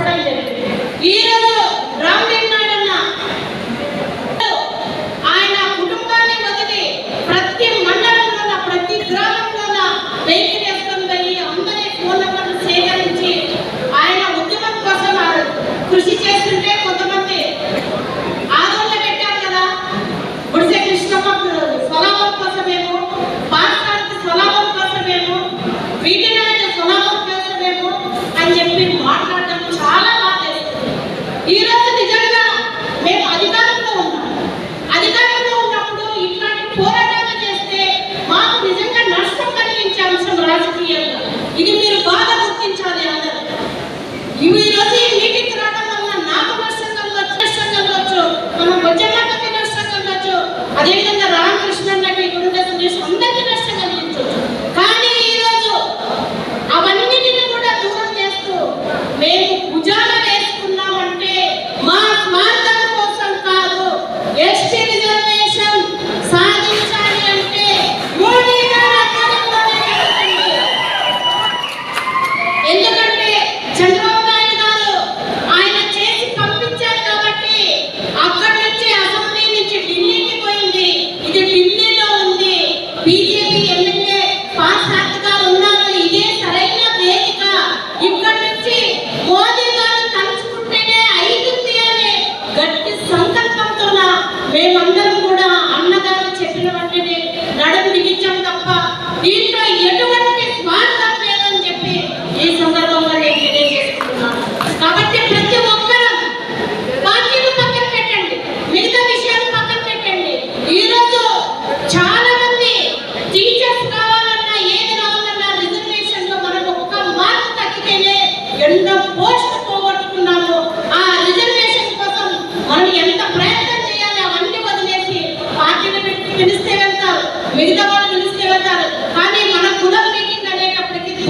aprender.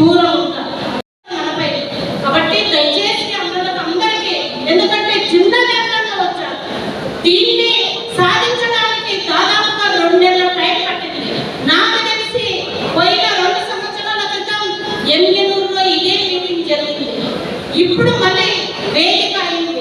దూరం ఉంటారు కాబట్టి దయచేసి అందరూ అందరికీ ఎందుకంటే చిన్న నేతల్లో వచ్చారు. దీన్ని సాధించడానికి దాదాపుగా రెండు నెలల టైం పట్టింది. నాకు తెలిసి పోయిన రెండు సంవత్సరాల క్రితం ఎమ్మెల్యూరులో ఇదే మీటింగ్ జరిగింది. ఇప్పుడు మళ్ళీ వేదిక అయింది.